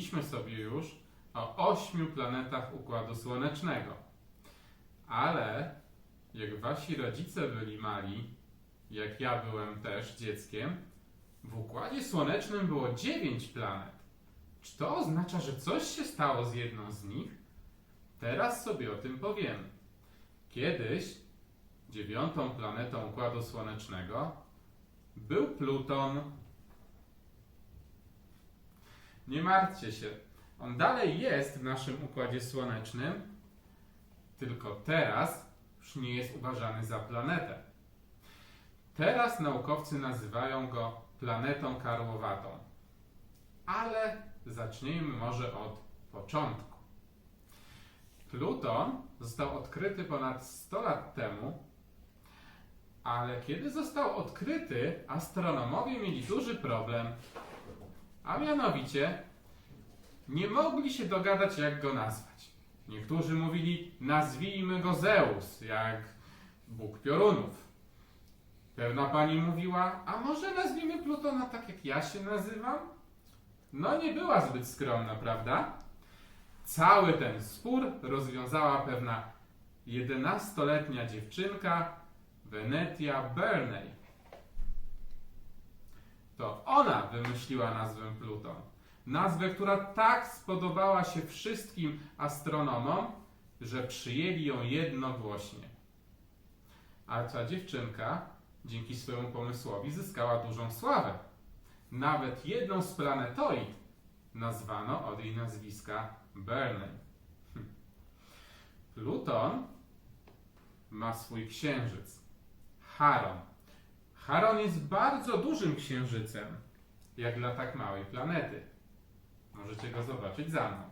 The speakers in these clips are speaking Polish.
mówiliśmy sobie już o ośmiu planetach Układu Słonecznego. Ale jak wasi rodzice byli mali, jak ja byłem też dzieckiem, w Układzie Słonecznym było dziewięć planet. Czy to oznacza, że coś się stało z jedną z nich? Teraz sobie o tym powiemy. Kiedyś dziewiątą planetą Układu Słonecznego był Pluton. Nie martwcie się, on dalej jest w naszym Układzie Słonecznym, tylko teraz już nie jest uważany za planetę. Teraz naukowcy nazywają go planetą karłowatą. Ale zacznijmy może od początku. Pluton został odkryty ponad 100 lat temu, ale kiedy został odkryty, astronomowie mieli duży problem. A mianowicie, nie mogli się dogadać, jak go nazwać. Niektórzy mówili, nazwijmy go Zeus, jak Bóg piorunów. Pewna pani mówiła, a może nazwijmy Plutona tak, jak ja się nazywam? No nie była zbyt skromna, prawda? Cały ten spór rozwiązała pewna 11-letnia dziewczynka Venetia Burney. To ona wymyśliła nazwę Pluton. Nazwę, która tak spodobała się wszystkim astronomom, że przyjęli ją jednogłośnie. A ta dziewczynka dzięki swojemu pomysłowi zyskała dużą sławę. Nawet jedną z planetoid nazwano od jej nazwiska Burney. Hm. Pluton ma swój księżyc Charon. Charon jest bardzo dużym księżycem, jak dla tak małej planety. Możecie go zobaczyć za mną.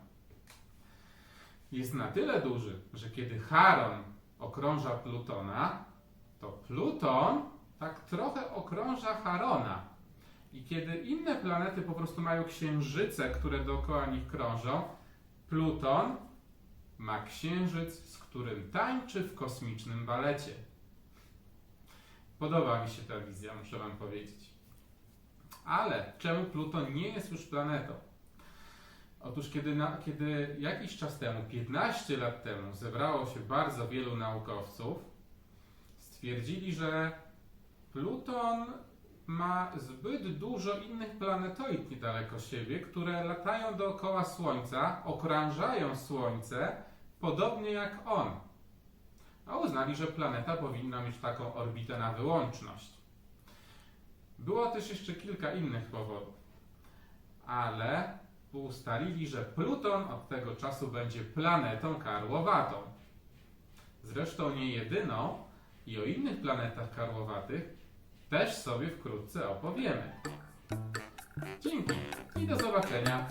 Jest na tyle duży, że kiedy Charon okrąża Plutona, to Pluton tak trochę okrąża Charona. I kiedy inne planety po prostu mają księżyce, które dookoła nich krążą, Pluton ma księżyc, z którym tańczy w kosmicznym balecie. Podoba mi się ta wizja, muszę Wam powiedzieć. Ale czemu Pluton nie jest już planetą? Otóż, kiedy, na, kiedy jakiś czas temu, 15 lat temu, zebrało się bardzo wielu naukowców, stwierdzili, że Pluton ma zbyt dużo innych planetoid niedaleko siebie, które latają dookoła Słońca, okrążają Słońce, podobnie jak on. A uznali, że planeta powinna mieć taką orbitę na wyłączność. Było też jeszcze kilka innych powodów, ale ustalili, że Pluton od tego czasu będzie planetą karłowatą. Zresztą nie jedyną i o innych planetach karłowatych też sobie wkrótce opowiemy. Dzięki i do zobaczenia.